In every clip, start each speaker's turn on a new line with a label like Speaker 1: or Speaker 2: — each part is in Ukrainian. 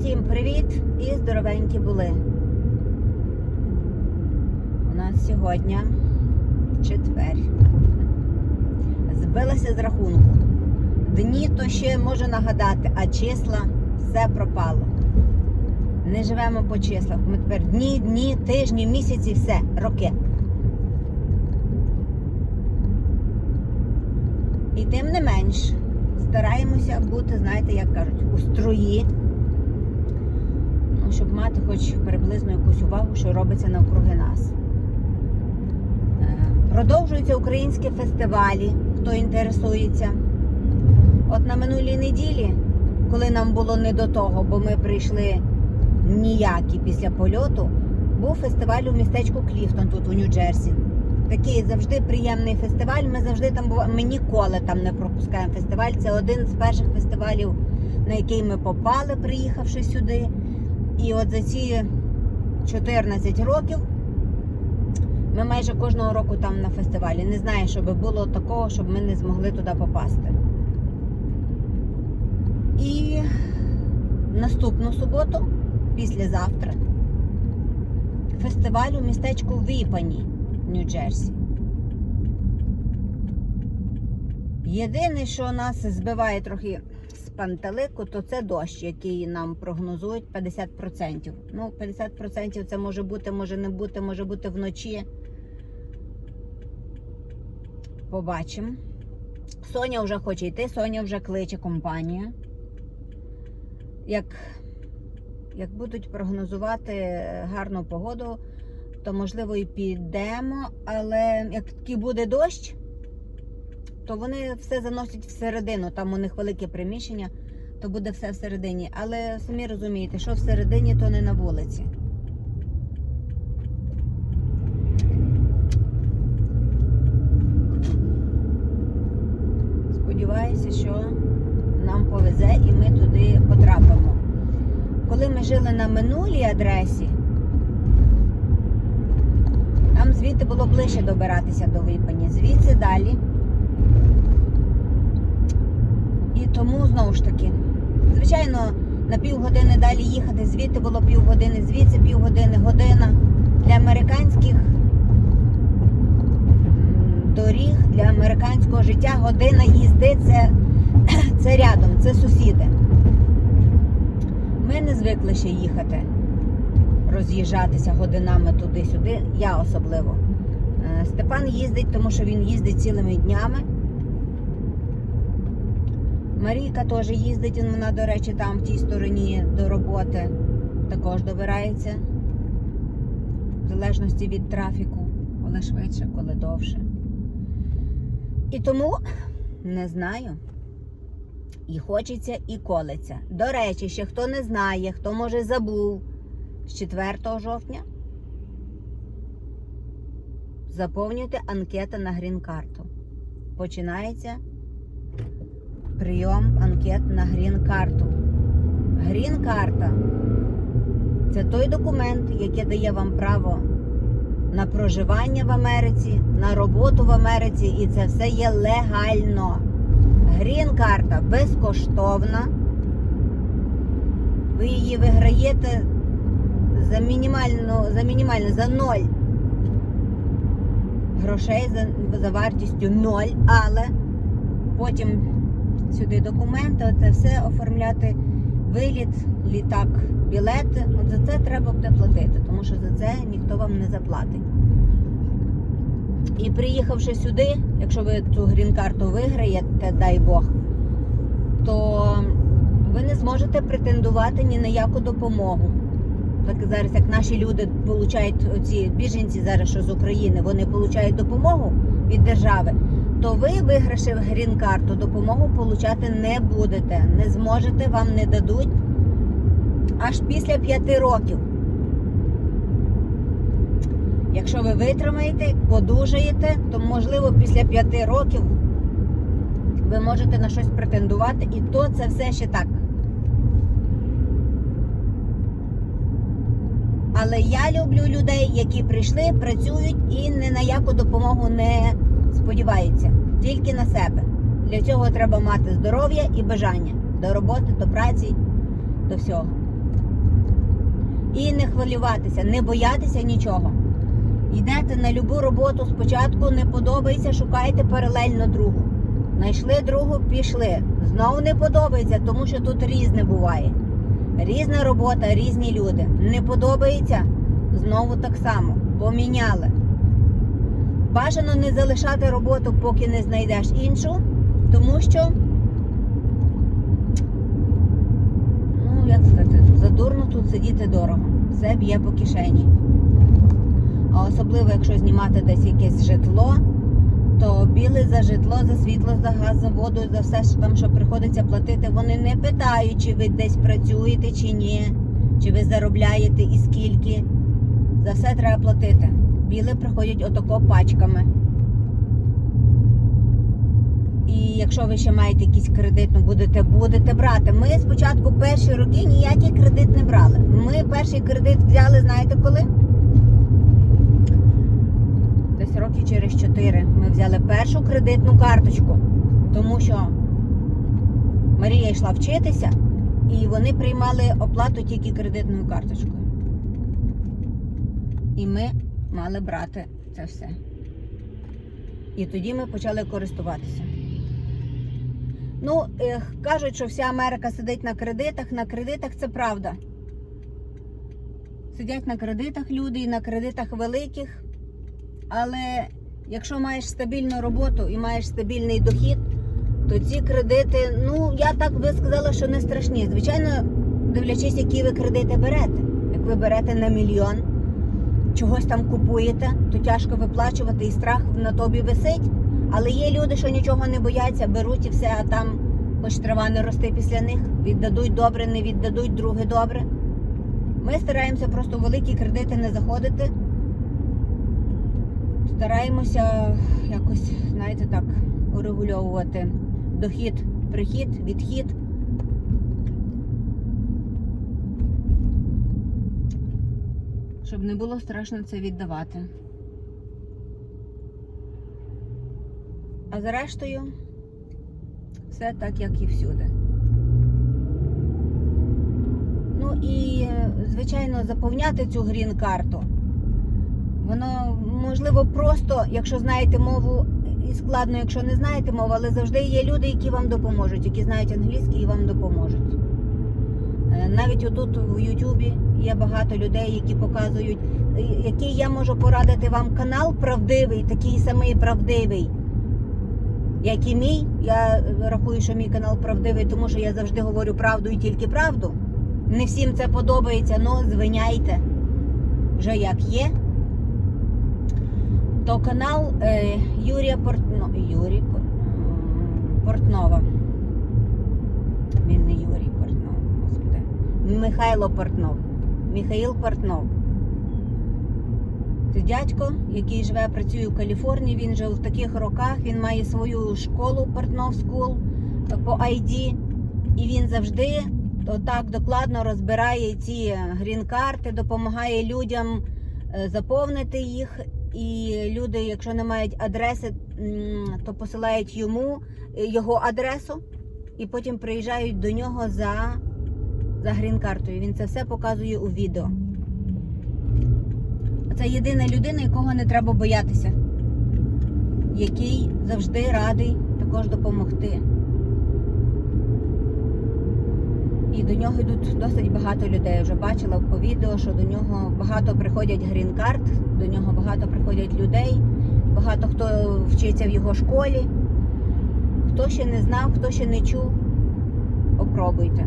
Speaker 1: Усім привіт і здоровенькі були. У нас сьогодні четвер. Збилася з рахунку. Дні то ще можу нагадати, а числа все пропало. Не живемо по числах. Ми тепер дні, дні, тижні, місяці, все, роки. І тим не менш стараємося бути, знаєте, як кажуть, у строї, ну, щоб мати хоч приблизно якусь увагу, що робиться навкруги нас. Е, Продовжуються українські фестивалі, хто інтересується. От на минулій неділі, коли нам було не до того, бо ми прийшли ніякі після польоту, був фестиваль у містечку Кліфтон тут у Нью-Джерсі. Такий завжди приємний фестиваль. Ми завжди там буваємо. Ми ніколи там не пропускаємо фестиваль. Це один з перших фестивалів, на який ми попали, приїхавши сюди. І от за ці 14 років ми майже кожного року там на фестивалі. Не знаю, щоб було такого, щоб ми не змогли туди попасти. І наступну суботу, післязавтра, фестиваль у містечку Віпані, Нью-Джерсі. Єдине, що нас збиває трохи пантелику, то це дощ, який нам прогнозують 50%. Ну, 50% це може бути, може не бути, може бути вночі. Побачимо. Соня вже хоче йти, Соня вже кличе компанію. Як, як будуть прогнозувати гарну погоду, то можливо і підемо, але як такий буде дощ, то вони все заносять всередину. Там у них велике приміщення, то буде все всередині. Але самі розумієте, що всередині, то не на вулиці. Сподіваюся, що нам повезе і ми туди потрапимо. Коли ми жили на минулій адресі, нам звідти було ближче добиратися до Випані, звідси далі. І тому знову ж таки, звичайно, на півгодини далі їхати, звідти було півгодини, звідси півгодини, година. Для американських доріг, для американського життя година їзди це, це рядом, це сусіди. Ми не звикли ще їхати, роз'їжджатися годинами туди-сюди, я особливо. Е, Степан їздить, тому що він їздить цілими днями. Марійка теж їздить, вона, до речі, там в тій стороні до роботи також добирається. В залежності від трафіку, коли швидше, коли довше. І тому не знаю. І хочеться, і колеться. До речі, ще хто не знає, хто може забув з 4 жовтня. Заповнюйте анкету на грін-карту. Починається прийом анкет на грін-карту. Грін-карта це той документ, який дає вам право на проживання в Америці, на роботу в Америці, і це все є легально. Грін-карта безкоштовна. Ви її виграєте за мінімальну, за мінімально за ноль грошей за, за вартістю ноль, але потім сюди документи, оце все оформляти, виліт, літак, білети. От за це треба буде платити, тому що за це ніхто вам не заплатить. І приїхавши сюди, якщо ви цю грін-карту виграєте, дай Бог, то ви не зможете претендувати ні на яку допомогу. Так зараз, як наші люди получають оці біженці зараз, що з України, вони получають допомогу від держави, то ви, вигравши грін-карту, допомогу получати не будете. Не зможете, вам не дадуть аж після п'яти років. Якщо ви витримаєте, подужаєте, то можливо після п'яти років ви можете на щось претендувати, і то це все ще так. Але я люблю людей, які прийшли, працюють і ні на яку допомогу не сподіваються, тільки на себе. Для цього треба мати здоров'я і бажання до роботи, до праці, до всього. І не хвилюватися, не боятися нічого. Йдете на любу роботу спочатку, не подобається, шукайте паралельно другу. Знайшли другу, пішли. Знову не подобається, тому що тут різне буває. Різна робота, різні люди. Не подобається, знову так само. Поміняли. Бажано не залишати роботу, поки не знайдеш іншу, тому що, ну, як сказати, задурно тут сидіти дорого. Все б'є по кишені. А особливо, якщо знімати десь якесь житло, то біли за житло, за світло, за газ, за воду, за все, що там, що приходиться платити, вони не питають, чи ви десь працюєте, чи ні, чи ви заробляєте і скільки. За все треба платити. Біли приходять отако пачками. І якщо ви ще маєте якийсь кредит, ну будете, будете брати. Ми спочатку перші роки ніякий кредит не брали. Ми перший кредит взяли, знаєте коли? Десь роки через 4 ми взяли першу кредитну карточку, тому що Марія йшла вчитися, і вони приймали оплату тільки кредитною карточкою. І ми мали брати це все. І тоді ми почали користуватися. Ну, кажуть, що вся Америка сидить на кредитах. На кредитах це правда. Сидять на кредитах люди і на кредитах великих. Але якщо маєш стабільну роботу і маєш стабільний дохід, то ці кредити, ну я так би сказала, що не страшні. Звичайно, дивлячись, які ви кредити берете. Як ви берете на мільйон, чогось там купуєте, то тяжко виплачувати і страх на тобі висить. Але є люди, що нічого не бояться, беруть і все, а там хоч трава не рости після них. Віддадуть добре, не віддадуть друге добре. Ми стараємося просто великі кредити не заходити. Стараємося якось, знаєте, так, урегульовувати дохід, прихід, відхід. Щоб не було страшно це віддавати. А зрештою, все так, як і всюди. Ну і, звичайно, заповняти цю грін-карту. Воно можливо просто, якщо знаєте мову, і складно, якщо не знаєте мову, але завжди є люди, які вам допоможуть, які знають англійський і вам допоможуть. Е, Навіть отут в Ютубі є багато людей, які показують, е, який я можу порадити вам канал правдивий, такий самий правдивий, як і мій. Я рахую, що мій канал правдивий, тому що я завжди говорю правду і тільки правду. Не всім це подобається, але звиняйте вже як є. То канал е, Юрія Портно... Юрій Пор- Портнова. Він не Юрій Портнов, господи. Михайло Портнов. Михаїл Портнов. Це дядько, який живе, працює в Каліфорнії. Він вже в таких роках. Він має свою школу Портнов School е, по ID. І він завжди отак докладно розбирає ці грін-карти, допомагає людям е, заповнити їх. І люди, якщо не мають адреси, то посилають йому е, його адресу і потім приїжджають до нього за, за грін-картою. Він це все показує у відео. Це єдина людина, якого не треба боятися, який завжди радий також допомогти. І до нього йдуть досить багато людей. Я вже бачила по відео, що до нього багато приходять грін-карт, до нього багато приходять людей, багато хто вчиться в його школі. Хто ще не знав, хто ще не чув, попробуйте.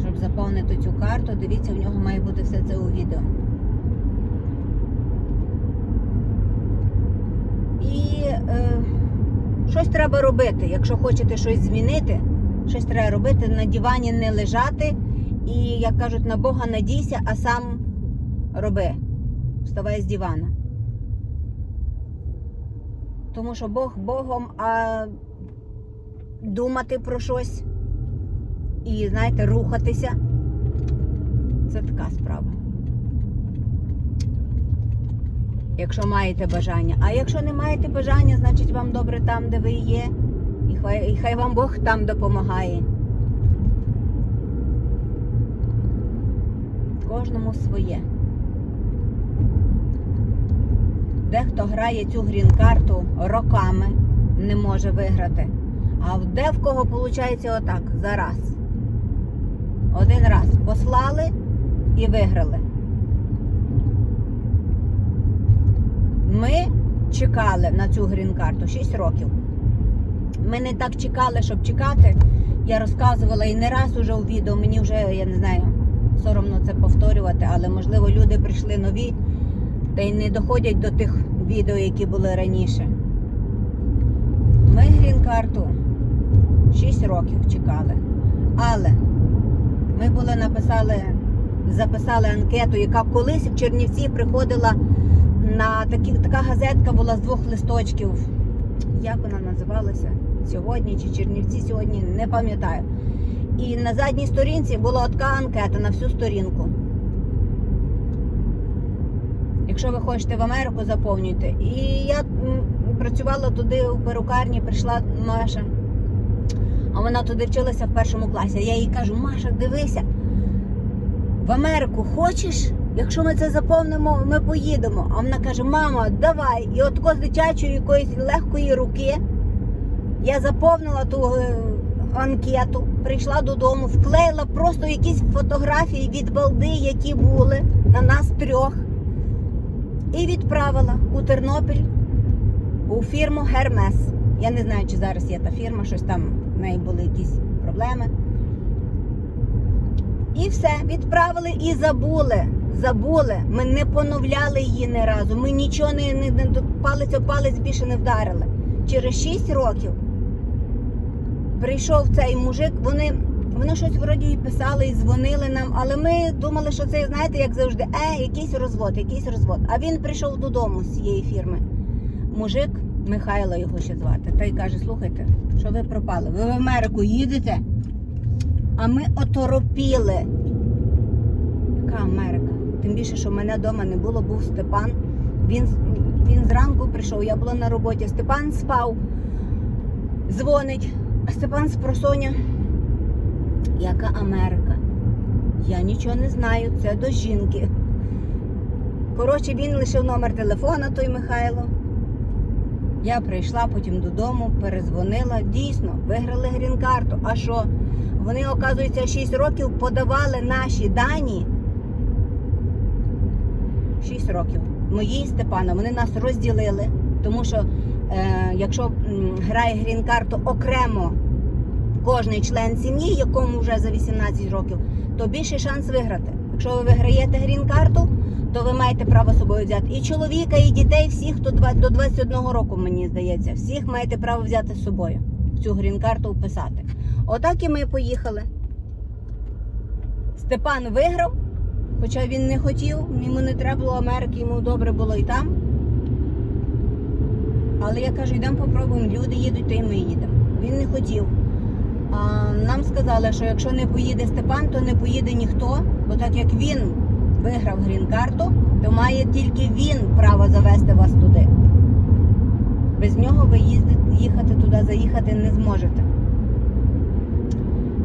Speaker 1: Щоб заповнити цю карту, дивіться, в нього має бути все це у відео. І е, щось треба робити. Якщо хочете щось змінити, щось треба робити, на дивані не лежати. І, як кажуть, на Бога надійся, а сам роби. Вставай з дивана. Тому що Бог Богом, а думати про щось і, знаєте, рухатися це така справа. Якщо маєте бажання. А якщо не маєте бажання, значить вам добре там, де ви є. І хай, і хай вам Бог там допомагає. кожному своє. Дехто грає цю грін-карту роками, не може виграти. А в- де в кого виходить отак, зараз. Один раз послали і виграли. Ми чекали на цю грін-карту 6 років. Ми не так чекали, щоб чекати. Я розказувала і не раз уже у відео, мені вже, я не знаю, соромно це повторювати, але можливо люди прийшли нові та й не доходять до тих відео, які були раніше. Ми грін-карту 6 років чекали. Але ми були написали, записали анкету, яка колись в Чернівці приходила на такі, така газетка була з двох листочків. Як вона називалася? Сьогодні чи Чернівці сьогодні, не пам'ятаю. І на задній сторінці була така анкета на всю сторінку. Якщо ви хочете в Америку, заповнюйте. І я працювала туди у перукарні, прийшла Маша. А вона туди вчилася в першому класі. Я їй кажу, Маша, дивися, в Америку хочеш? Якщо ми це заповнимо, ми поїдемо. А вона каже: Мама, давай. І от з дитячої якоїсь легкої руки я заповнила ту е, анкету, прийшла додому, вклеїла просто якісь фотографії від балди, які були на нас трьох, і відправила у Тернопіль у фірму Гермес. Я не знаю, чи зараз є та фірма, щось там в неї були якісь проблеми. І все, відправили і забули. Забули. Ми не поновляли її ні разу. Ми нічого не, не, не палець о палець більше не вдарили. Через 6 років прийшов цей мужик, вони, вони щось вроді і писали і дзвонили нам, але ми думали, що це, знаєте, як завжди, е, якийсь розвод, якийсь розвод. А він прийшов додому з цієї фірми. Мужик, Михайло його ще звати, та й каже: слухайте, що ви пропали? Ви в Америку їдете? А ми оторопіли. Яка Америка? Тим більше, що мене вдома не було, був Степан. Він, він зранку прийшов, я була на роботі. Степан спав, дзвонить, а Степан з просоня. Яка Америка? Я нічого не знаю, це до жінки. Коротше, він лишив номер телефона, той Михайло. Я прийшла потім додому, перезвонила. Дійсно, виграли грін-карту. А що? Вони, оказується, 6 років подавали наші дані. 6 років. Мої Степана, вони нас розділили, тому що е, якщо грає грін-карту окремо кожний член сім'ї, якому вже за 18 років, то більший шанс виграти. Якщо ви виграєте грін-карту, то ви маєте право собою взяти і чоловіка, і дітей, всіх, хто до 21 року, мені здається, всіх маєте право взяти з собою. Цю грін-карту вписати. Отак і ми поїхали. Степан виграв, хоча він не хотів, йому не треба було Америки, йому добре було і там. Але я кажу, йдемо попробуємо, люди їдуть, то і ми їдемо. Він не хотів. Нам сказали, що якщо не поїде Степан, то не поїде ніхто, бо так як він виграв грін-карту, то має тільки він право завести вас туди. Без нього ви їхати туди, заїхати не зможете.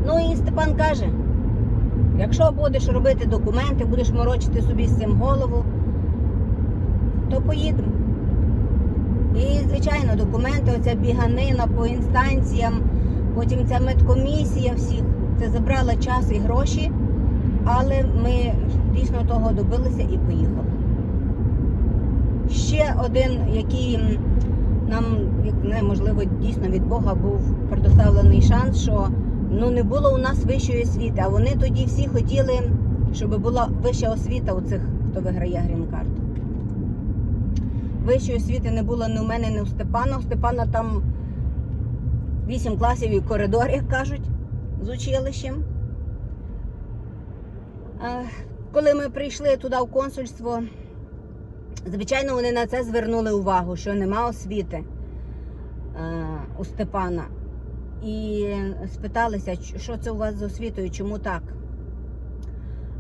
Speaker 1: Ну і Степан каже: якщо будеш робити документи, будеш морочити собі з цим голову, то поїдемо. І, звичайно, документи, оця біганина по інстанціям, потім ця медкомісія всіх. Це забрало час і гроші, але ми дійсно того добилися і поїхали. Ще один, який нам, як можливо, дійсно від Бога був предоставлений шанс, що ну не було у нас вищої освіти, а вони тоді всі хотіли, щоб була вища освіта у цих, хто виграє грін-карту. Вищої освіти не було ні у мене, ні у Степана. У Степана там 8 класів і коридор, як кажуть, з училищем. Коли ми прийшли туди в консульство, звичайно, вони на це звернули увагу, що нема освіти у Степана. І спиталися, що це у вас з освітою, чому так?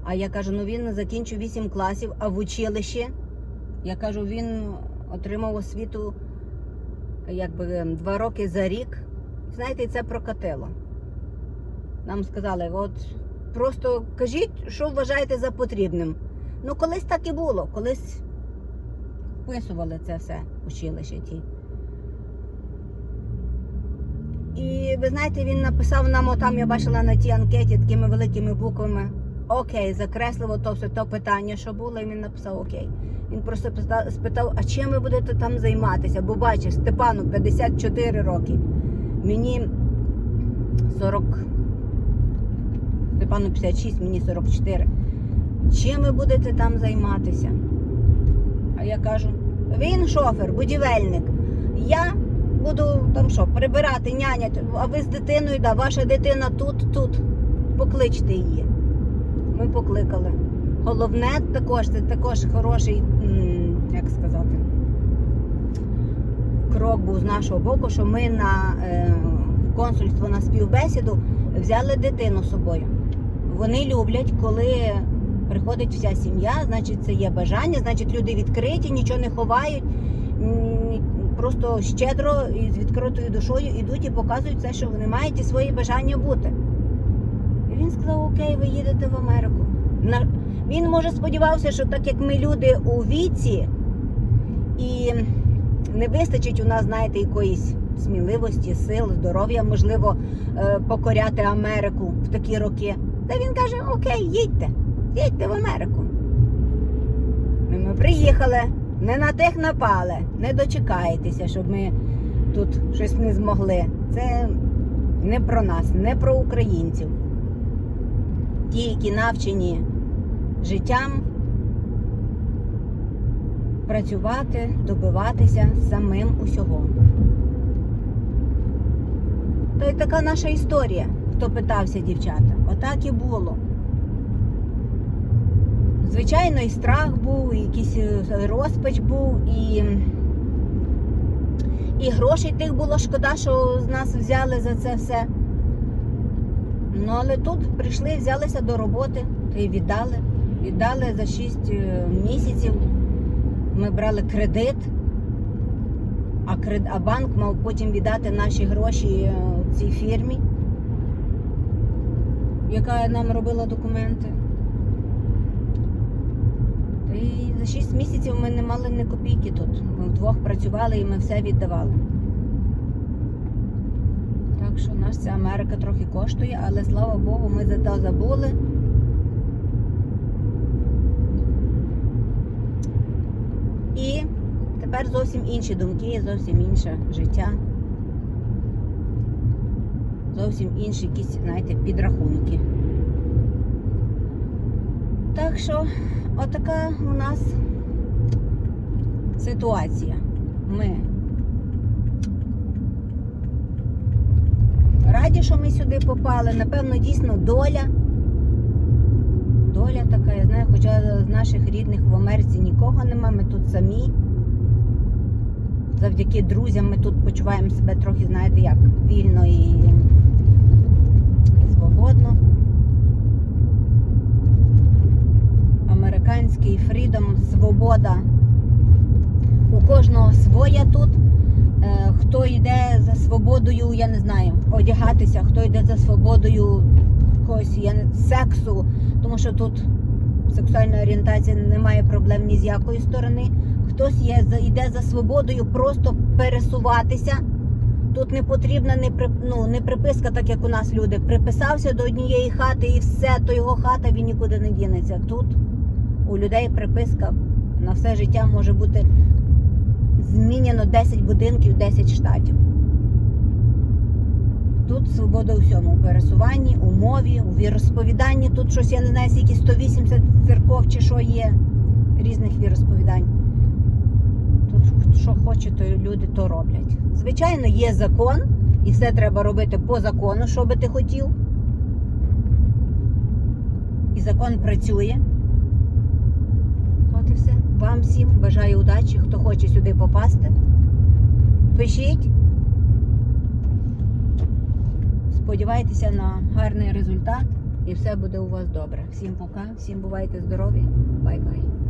Speaker 1: А я кажу, ну він закінчив 8 класів, а в училищі, я кажу, він отримав освіту якби два роки за рік. Знаєте, це прокатило. Нам сказали, от просто кажіть, що вважаєте за потрібним. Ну, колись так і було, колись вписували це все училище ті. І ви знаєте, він написав нам, отам я бачила на тій анкеті такими великими буквами. Окей, закреслив то все то питання, що було, і він написав окей. Він просто спитав, а чим ви будете там займатися? Бо бачиш, Степану 54 роки. Мені 40. Степану 56, мені 44. Чим ви будете там займатися? А я кажу: він шофер, будівельник. Я буду там що, прибирати, няняти, а ви з дитиною, да, ваша дитина тут, тут. Покличте її. Ми покликали. Головне також, це також хороший, як сказати, крок був з нашого боку, що ми на е, консульство на співбесіду взяли дитину з собою. Вони люблять, коли приходить вся сім'я, значить це є бажання, значить люди відкриті, нічого не ховають. Просто щедро і з відкритою душою йдуть і показують все, що вони мають, і свої бажання бути. І він сказав: Окей, ви їдете в Америку. Він може сподівався, що так як ми люди у віці, і не вистачить у нас, знаєте, якоїсь сміливості, сил, здоров'я, можливо, е, покоряти Америку в такі роки. Та він каже: Окей, їдьте, їдьте в Америку. І Ми приїхали, не на тих напали, не дочекаєтеся, щоб ми тут щось не змогли. Це не про нас, не про українців. Ті, які навчені життям працювати, добиватися самим усього. То й така наша історія, хто питався дівчата. Отак і було. Звичайно, і страх був, і якийсь е, розпач був, і, і грошей тих було шкода, що з нас взяли за це все. Ну, але тут прийшли, взялися до роботи та й віддали. Віддали за 6 місяців. Ми брали кредит, а, кред... а банк мав потім віддати наші гроші е, цій фірмі, яка нам робила документи. Й за 6 місяців ми не мали ні копійки тут. Ми вдвох працювали і ми все віддавали. Так що ця Америка трохи коштує, але слава Богу, ми за те забули. І тепер зовсім інші думки, зовсім інше життя. Зовсім інші якісь, знаєте, підрахунки. Так що, отака у нас ситуація. Ми раді, що ми сюди попали. Напевно, дійсно доля. Доля така, я знаю, хоча з наших рідних в Америці нікого нема, ми тут самі. Завдяки друзям ми тут почуваємо себе трохи, знаєте, як вільно і свободно. Американський фрідом, свобода. У кожного своя тут. Е, Хто йде за свободою, я не знаю, одягатися, хто йде за свободою не, сексу, тому що тут сексуальна орієнтація немає проблем ні з якої сторони. Хтось є, йде за свободою просто пересуватися. Тут не потрібна не, при, ну, не приписка, так як у нас люди. Приписався до однієї хати і все, то його хата він нікуди не дінеться. Тут у людей приписка на все життя може бути змінено 10 будинків, 10 штатів. Тут свобода у всьому, у пересуванні, у мові, у віросповіданні. Тут щось, я не знаю, скільки 180 церков чи що є різних віросповідань. Що хоче, то люди то роблять. Звичайно, є закон, і все треба робити по закону, що би ти хотів. І закон працює. От і все. Вам всім бажаю удачі, хто хоче сюди попасти. Пишіть. Сподівайтеся на гарний результат і все буде у вас добре. Всім пока, всім бувайте здорові. Бай-бай.